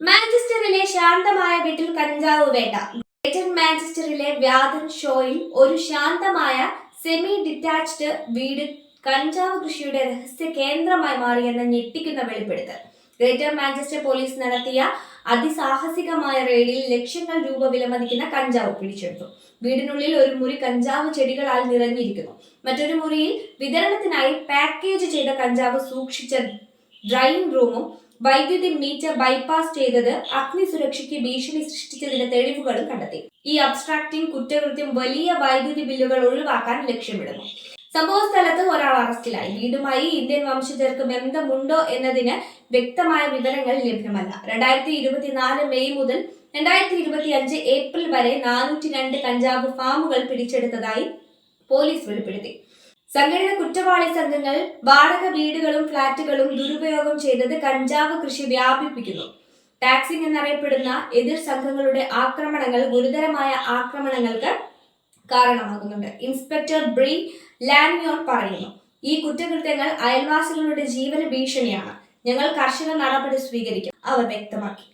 മാഞ്ചസ്റ്ററിലെ ശാന്തമായ വീട്ടിൽ കഞ്ചാവ് വേട്ട. ഗ്രേറ്റർ മാഞ്ചസ്റ്ററിലെ വ്യാധൻ ഷോയിൽ ഒരു ശാന്തമായ സെമി ഡിറ്റാച്ച്ഡ് വീട് കഞ്ചാവ് കൃഷിയുടെ രഹസ്യ കേന്ദ്രമായി മാറിയെന്ന ഞെട്ടിക്കുന്ന വെളിപ്പെടുത്തൽ. ഗ്രേറ്റർ മാഞ്ചസ്റ്റർ പോലീസ് നടത്തിയ അതിസാഹസികമായ റെയ്ഡിൽ ലക്ഷങ്ങൾ രൂപ വിലമതിക്കുന്ന കഞ്ചാവ് പിടിച്ചെടുത്തു. വീടിനുള്ളിൽ ഒരു മുറി കഞ്ചാവ് ചെടികളാൽ നിറഞ്ഞിരിക്കുന്നു. മറ്റൊരു മുറിയിൽ വിതരണത്തിനായി പാക്കേജ് ചെയ്ത കഞ്ചാവ് സൂക്ഷിച്ച ഡ്രൈയിങ് റൂമും വൈദ്യുതി മീറ്റർ ബൈപ്പാസ് ചെയ്തത് അഗ്നി സുരക്ഷയ്ക്ക് ഭീഷണി സൃഷ്ടിച്ചതിന്റെ തെളിവുകളും കണ്ടെത്തി. ഈ അബ്സ്ട്രാക്ടിംഗ് കുറ്റകൃത്യം വലിയ വൈദ്യുതി ബില്ലുകൾ ഒഴിവാക്കാൻ ലക്ഷ്യമിടുന്നു. സംഭവ സ്ഥലത്ത് ഒരാൾ അറസ്റ്റിലായി. വീടുമായി ഇന്ത്യൻ വംശജർക്ക് ബന്ധമുണ്ടോ എന്നതിന് വ്യക്തമായ വിവരങ്ങൾ ലഭ്യമല്ല. രണ്ടായിരത്തി ഇരുപത്തിനാല് മെയ് മുതൽ രണ്ടായിരത്തി ഇരുപത്തി അഞ്ച് ഏപ്രിൽ വരെ നാനൂറ്റി രണ്ട് കഞ്ചാവ് ഫാമുകൾ പിടിച്ചെടുത്തതായി പോലീസ് വെളിപ്പെടുത്തി. സംഘടിത കുറ്റവാളി സംഘങ്ങൾ വാടക വീടുകളും ഫ്ളാറ്റുകളും ദുരുപയോഗം ചെയ്തത് കഞ്ചാവ് കൃഷി വ്യാപിപ്പിക്കുന്നു. ടാക്സിംഗ് എന്നറിയപ്പെടുന്ന എതിർ സംഘങ്ങളുടെ ആക്രമണങ്ങൾ ഗുരുതരമായ ആക്രമണങ്ങൾക്ക് കാരണമാകുന്നുണ്ട്. ഇൻസ്പെക്ടർ ബ്രീ ലാനിയോൺ പറയുന്നു ഈ കുറ്റകൃത്യങ്ങൾ അയൽവാസികളുടെ ജീവന ഭീഷണിയാണ്. ഞങ്ങൾ കർശന നടപടി സ്വീകരിക്കും അവർ വ്യക്തമാക്കി.